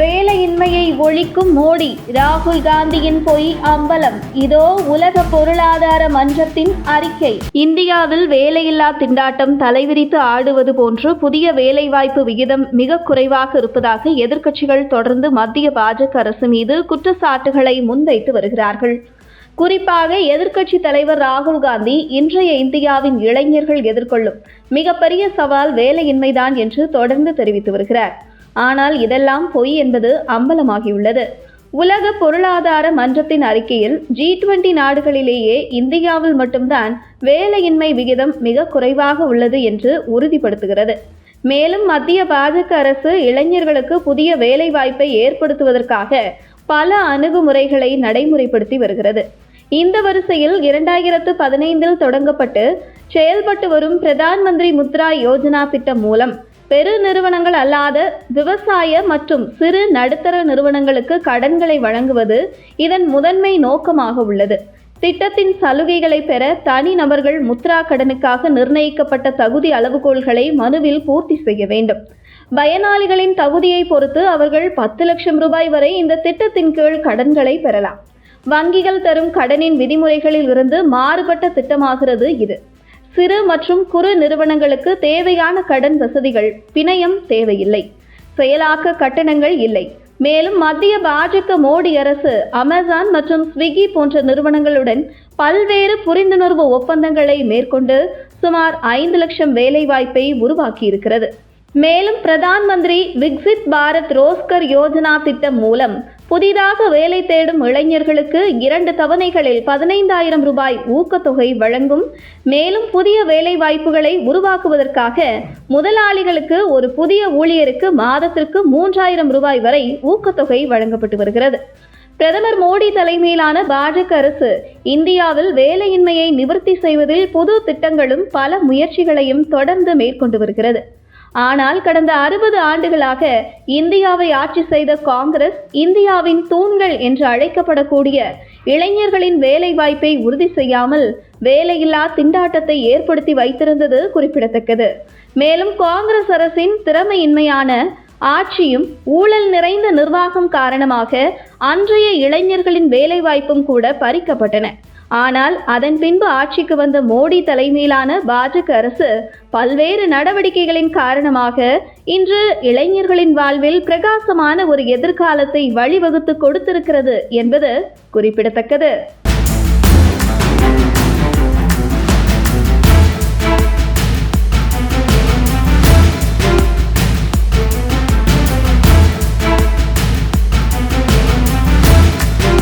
வேலையின்மையை ஒழிக்கும் மோடி ராகுல் காந்தியின் பொய் அம்பலம். இதோ உலக பொருளாதார மன்றத்தின் அறிக்கை. இந்தியாவில் வேலையில்லா திண்டாட்டம் தலைவிரித்து ஆடுவது போன்று புதிய வேலைவாய்ப்பு விகிதம் மிக குறைவாக இருப்பதாக எதிர்க்கட்சிகள் தொடர்ந்து மத்திய பாஜக அரசு மீது குற்றச்சாட்டுகளை முன்வைத்து வருகிறார்கள். குறிப்பாக எதிர்க்கட்சி தலைவர் ராகுல் காந்தி இன்றைய இந்தியாவின் இளைஞர்கள் எதிர்கொள்ளும் மிகப்பெரிய சவால் வேலையின்மைதான் என்று தொடர்ந்து தெரிவித்து வருகிறார். ஆனால் இதெல்லாம் பொய் என்பது அம்பலமாகியுள்ளது. உலக பொருளாதார மன்றத்தின் அறிக்கையில் ஜி டுவெண்டி நாடுகளிலேயே இந்தியாவில் மட்டும்தான் வேலையின்மை விகிதம் மிக குறைவாக உள்ளது என்று உறுதிப்படுத்துகிறது. மேலும் மத்திய பாஜக அரசு இளைஞர்களுக்கு புதிய வேலை வாய்ப்பை ஏற்படுத்துவதற்காக பல அணுகுமுறைகளை நடைமுறைப்படுத்தி வருகிறது. இந்த வரிசையில் இரண்டாயிரத்து பதினைந்தில் தொடங்கப்பட்டு செயல்பட்டு வரும் பிரதான் மந்திரி முத்ரா யோஜனா திட்டம் மூலம் பெரு நிறுவனங்கள் அல்லாத விவசாய மற்றும் சிறு நடுத்தர நிறுவனங்களுக்கு கடன்களை வழங்குவது இதன் முதன்மை நோக்கமாக உள்ளது. திட்டத்தின் சலுகைகளை பெற தனிநபர்கள் முத்ரா கடனுக்காக நிர்ணயிக்கப்பட்ட தகுதி அளவுகோல்களை மனுவில் பூர்த்தி செய்ய வேண்டும். பயனாளிகளின் தகுதியை பொறுத்து அவர்கள் பத்து லட்சம் ரூபாய் வரை இந்த திட்டத்தின் கீழ் கடன்களை பெறலாம். வங்கிகள் தரும் கடனின் விதிமுறைகளில் இருந்து மாறுபட்ட திட்டமாகிறது இது. சிறு மற்றும் குறு நிறுவனங்களுக்கு தேவையான கடன் வசதிகள் பிணையம் தேவையில்லை. செயலாக்க கட்டணங்கள் இல்லை. மேலும் மத்திய பாஜக மோடி அரசு அமேசான் மற்றும் ஸ்விக்கி போன்ற நிறுவனங்களுடன் பல்வேறு புரிந்துணர்வு ஒப்பந்தங்களை மேற்கொண்டு சுமார் ஐந்து லட்சம் வேலைவாய்ப்பை உருவாக்கியிருக்கிறது. மேலும் பிரதான் மந்திரி விக்சித் பாரத் ரோஸ்கர் யோஜனா திட்டம் மூலம் புதிதாக வேலை தேடும் இளைஞர்களுக்கு இரண்டு தவணைகளில் பதினைந்தாயிரம் ரூபாய் ஊக்கத்தொகை வழங்கும். மேலும் புதிய வேலை வாய்ப்புகளை உருவாக்குவதற்காக முதலாளிகளுக்கு ஒரு புதிய ஊழியருக்கு மாதத்திற்கு மூன்றாயிரம் ரூபாய் வரை ஊக்கத்தொகை வழங்கப்பட்டு வருகிறது. பிரதமர் மோடி தலைமையிலான பாஜக அரசு இந்தியாவில் வேலையின்மையை நிவர்த்தி செய்வதில் புது திட்டங்களும் பல முயற்சிகளையும் தொடர்ந்து மேற்கொண்டு வருகிறது. ஆனால் கடந்த அறுபது ஆண்டுகளாக இந்தியாவை ஆட்சி செய்த காங்கிரஸ் இந்தியாவின் தூண்கள் என்று அழைக்கப்படக்கூடிய இளைஞர்களின் வேலை வாய்ப்பை உறுதி செய்யாமல் வேலையில்லா திண்டாட்டத்தை ஏற்படுத்தி வைத்திருந்தது குறிப்பிடத்தக்கது. மேலும் காங்கிரஸ் அரசின் திறமையின்மையான ஆட்சியும் ஊழல் நிறைந்த நிர்வாகம் காரணமாக அன்றைய இளைஞர்களின் வேலைவாய்ப்பும் கூட பறிக்கப்பட்டன. ஆனால் அதன் பின்பு ஆட்சிக்கு வந்த மோடி தலைமையிலான பாஜக அரசு பல்வேறு நடவடிக்கைகளின் காரணமாக இன்று இளைஞர்களின் வாழ்வில் பிரகாசமான ஒரு எதிர்காலத்தை வழிவகுத்து கொடுத்திருக்கிறது என்பது குறிப்பிடத்தக்கது.